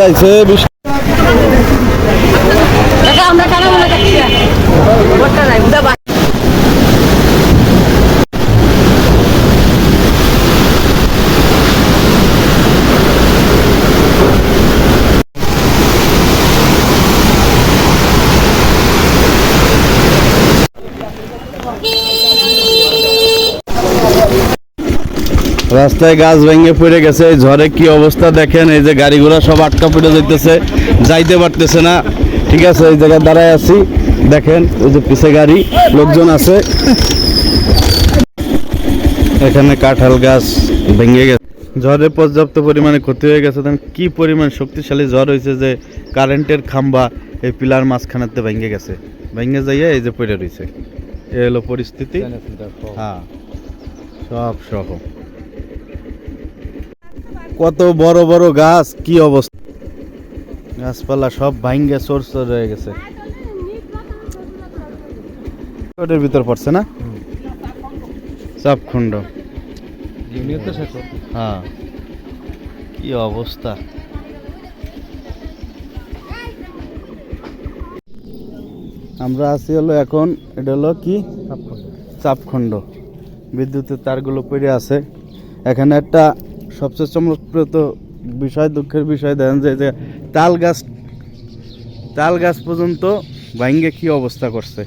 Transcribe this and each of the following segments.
আইছে রাস্তায় গাছ ভেঙে পড়ে গেছে এই ঝড়ে কি অবস্থা দেখেন এই যে গাড়িগুলো সব আটকা পড়ে যাইতেছে যাইতে পারতেছে না। ঠিক আছে এই জায়গায় দাঁড়ায় আছি। দেখেন ওই যে পিছে গাড়ি লোকজন আছে। এখানে কাঁঠাল গাছ ভেঙে গেছে। ঝড়ে পর্যাপ্ত পরিমাণে ক্ষতি হয়ে গেছে দেখেন কি পরিমাণ শক্তিশালী ঝড় হয়েছে যে কারেন্টের খাম্বা এই পিলার মাঝখানেতে ভেঙে গেছে। ভেঙে যাইয়া এই যে পড়ে রয়েছে এ হলো পরিস্থিতি। হ্যাঁ সব সহ। কত বড় বড় গাছ, কি অবস্থা? গাছপালা সব ভাঙ্গে চোর চোর হয়ে গেছে। ওটার ভিতর পড়ছে না? চাপখণ্ড হ্যাঁ। কি অবস্থা? আমরা আছি হলো এখন, এটা হলো কি? চাপখণ্ড। বিদ্যুতের তারগুলো পড়ে আছে। এখানে একটা সবচেয়ে চমৎপ্রত বিষয় দুঃখের বিষয় দেখেন যে তাল গাছ তাল গাছ পর্যন্ত ভাঙ্গে কি অবস্থা করছে?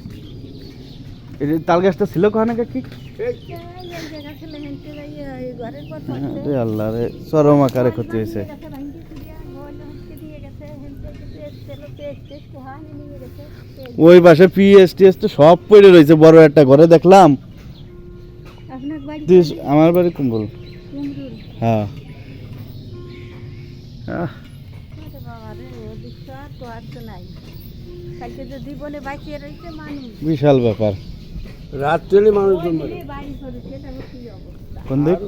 এই যে তাল গাছটা ছিল কোখানে কি? আল্লাহ রে চরম আকারে ক্ষতি হয়েছে। ওই পাশে পিএসটিএস তো সব পড়ে রয়েছে বড় একটা ঘরে দেখলাম। আমার বাড়ি কুম্বল। হ্যাঁ। মানুষ। বিশাল ব্যাপার। রাত্রে অবস্থা? কোন দিক?